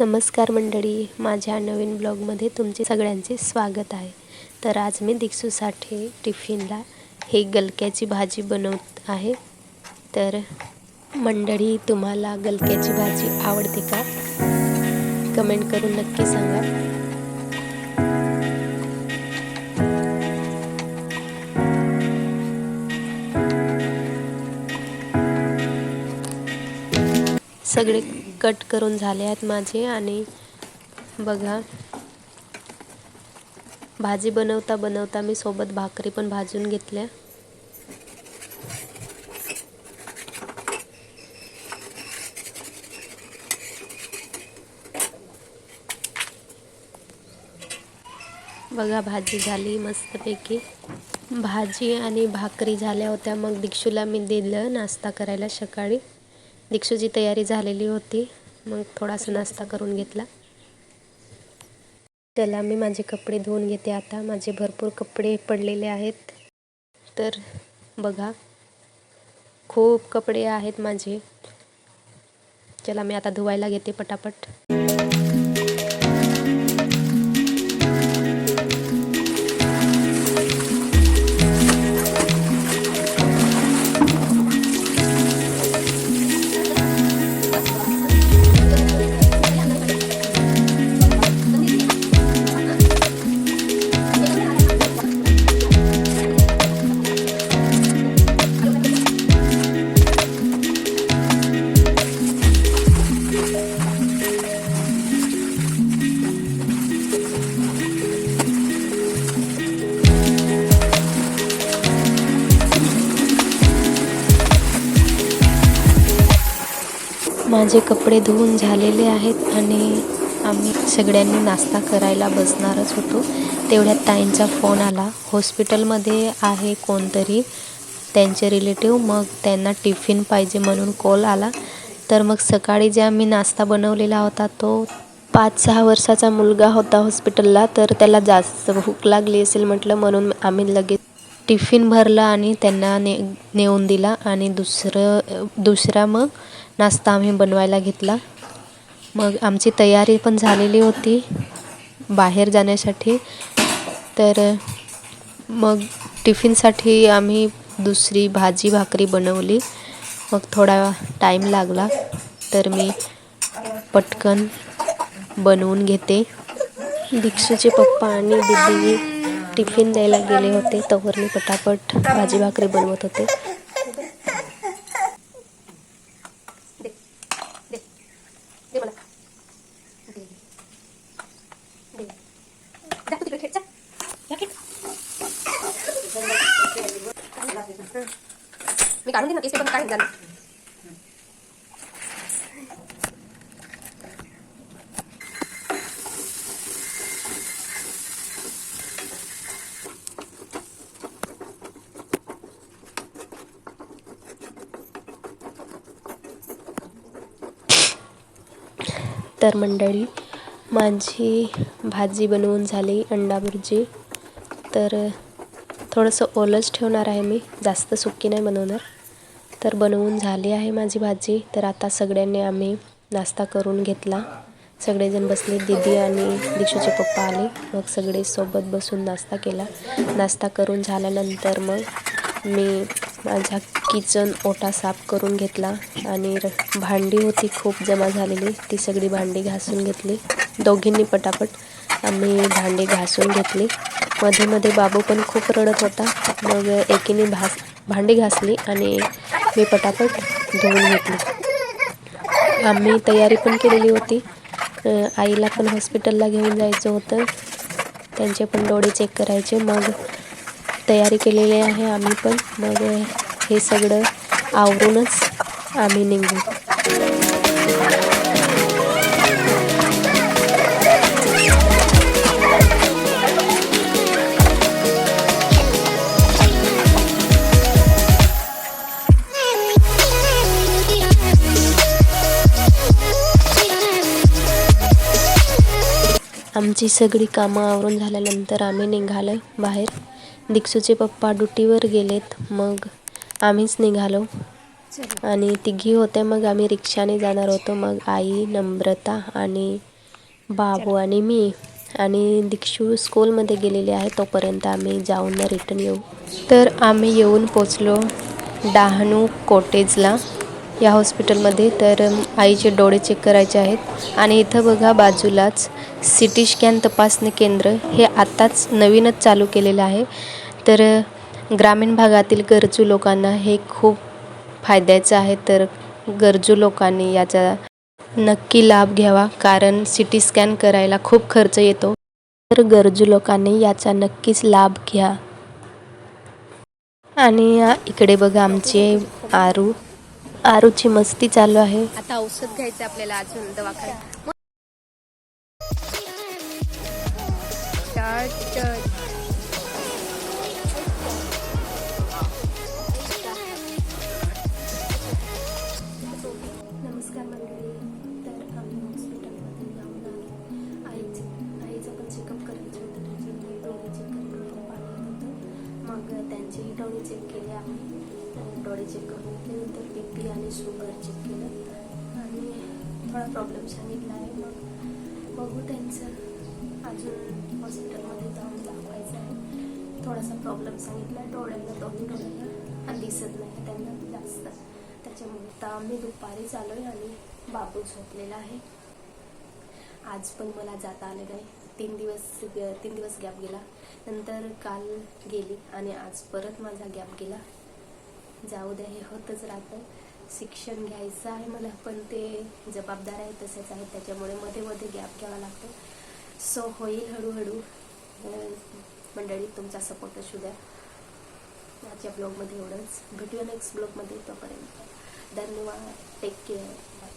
नमस्कार मंडळी माझ्या नवीन ब्लॉगमध्ये तुमचे सगळ्यांचे स्वागत आहे. तर आज मी दीक्षूसाठी टिफिनला हे गलक्याची भाजी बनवत आहे. तर मंडळी तुम्हाला गलक्याची भाजी आवडते का? कमेंट करून नक्की सांगा. सगळे कट करून झाले आहेत माझे आणि बघा. भाजी बनवता बनवता मी सोबत भाकरी पण भाजून घेतल्या. बघा भाजी झाली मस्तपैकी. भाजी आणि भाकरी झाल्या होत्या मग दीक्षूला मी दिलं नाश्ता करायला सकाळी. दीक्षूची तयारी झालेली होती. मग थोडासा नाश्ता करून घेतला. त्याला मी माझे कपडे धुवून घेते आता. माझे भरपूर कपडे पडलेले आहेत. तर बघा खूप कपडे आहेत माझे. चला मी आता धुवायला घेते पटापट. माझे कपडे धुवून झालेले आहेत आणि आम्ही सगळ्यांनी नाश्ता करायला बसणारच होतो. तेवढ्यात ताईंचा फोन आला. हॉस्पिटलमध्ये आहे कोणतरी त्यांचे रिलेटिव्ह. मग त्यांना टिफिन पाहिजे म्हणून कॉल आला. तर मग सकाळी जे आम्ही नाश्ता बनवलेला होता तो पाच सहा वर्षाचा मुलगा होता हॉस्पिटलला. तर त्याला जास्त भूक लागली असेल म्हटलं म्हणून आम्ही लगेच टिफिन भरला आणि त्यांना ने नेऊन दिला आणि दुसरं दुसरा मग नाश्ता आम्ही बनवायला घेतला. मग आमची तयारी पण झालेली होती बाहेर जाण्यासाठी. तर मग टिफिनसाठी आम्ही दुसरी भाजी भाकरी बनवली. मग थोडा टाईम लागला तर मी पटकन बनवून घेते. दीक्षूचे पप्पा आणि दिदी टिफिन द्यायला गेले होते तवर मी पटापट भाजी भाकरी बनवत होते. मी काढून देईन तर मंडळी माझी भाजी बनवून झाली अंडा भुर्जी तर थोडंसं ओलंच ठेवणार आहे मी जास्त सुकी नाही बनवणार. तर बनवून झाली आहे माझी भाजी. तर आता सगळ्यांनी आम्ही नाश्ता करून घेतला. सगळेजण बसले दीदी आणि दीक्षूचे पप्पा आले. मग सगळे सोबत बसून नाश्ता केला. नाश्ता करून झाल्यानंतर मग मी माझा किचन ओटा साफ करून घेतला आणि र भांडी होती खूप जमा झालेली ती सगळी भांडी घासून घेतली. दोघींनी पटापट आम्ही भांडी घासून घेतली. मध्ये मध्ये बाबू पण खूप रडत होता. मग एकीने भास भांडी घासली आणि मी पटापट धुवून घेतली. आम्ही तयारी पण केलेली होती. आईला पण हॉस्पिटलला घेऊन जायचं होतं. त्यांचे पण डोळे चेक करायचे. मग तयारी केलेली आहे आम्ही पण. मग हे सगळं आवरूनच आम्ही निघू. आमची सगळी कामं आवरून झाल्यानंतर आम्ही निघालो बाहेर. दीक्षूचे पप्पा ड्युटीवर गेलेत मग आम्हीच निघालो. आणि तिघी होते मग आम्ही रिक्षाने जाणार होतो. मग आई नम्रता आणि बाबू आणि मी आणि दीक्षू स्कूलमध्ये गेलेले आहे तोपर्यंत आम्ही जाऊन रिटर्न येऊ. तर आम्ही येऊन पोचलो डहाणू कोटेजला. या हॉस्पिटलमध्ये. तर आईचे डोळे चेक करायचे आहेत. आणि इथं बघा बाजूलाच सी टी स्कॅन तपासणी केंद्र हे आत्ताच नवीनच चालू केलेलं आहे. तर ग्रामीण भागातील गरजू लोकांना हे खूप फायद्याचं आहे. तर गरजू लोकांनी याचा नक्की लाभ घ्यावा. कारण सी टी स्कॅन करायला खूप खर्च येतो. तर गरजू लोकांनी याचा नक्कीच लाभ घ्या. आणि इकडे बघा आमचे आरू. आरूची मस्ती चालू आहे. आता औषध घ्यायचं आपल्याला अजून दवाखान्यात. आणि चेकअप होते नंतर बी पी आणि शुगर चेक केलं. आणि थोडा प्रॉब्लेम सांगितला आहे. मग बघू त्यांचं. अजून हॉस्पिटलमध्ये जाऊन दाखवायचं आहे. थोडासा प्रॉब्लेम सांगितला आहे. डोळ्यांना डॉक्टर आणि दिसत नाही त्यांना जास्त. त्याच्यामुळे तर आम्ही दुपारी चालू आहे आणि बाबू झोपलेला आहे. आज पण मला जाता आलं नाही. तीन दिवस तीन दिवस गॅप गेला. नंतर काल गेली आणि आज परत माझा गॅप गेला. जाऊ द्या हे होतच राहतं. शिक्षण घ्यायचं आहे मला पण ते जबाबदार आहे तसेच आहे. त्याच्यामुळे मध्ये मध्ये गॅप घ्यावा लागतो. सो होईल हळूहळू. मंडळी तुमचा सपोर्ट असू द्या. आजच्या ब्लॉगमध्ये एवढंच. भेटूया नेक्स्ट ब्लॉगमध्ये तोपर्यंत. धन्यवाद. Take care bye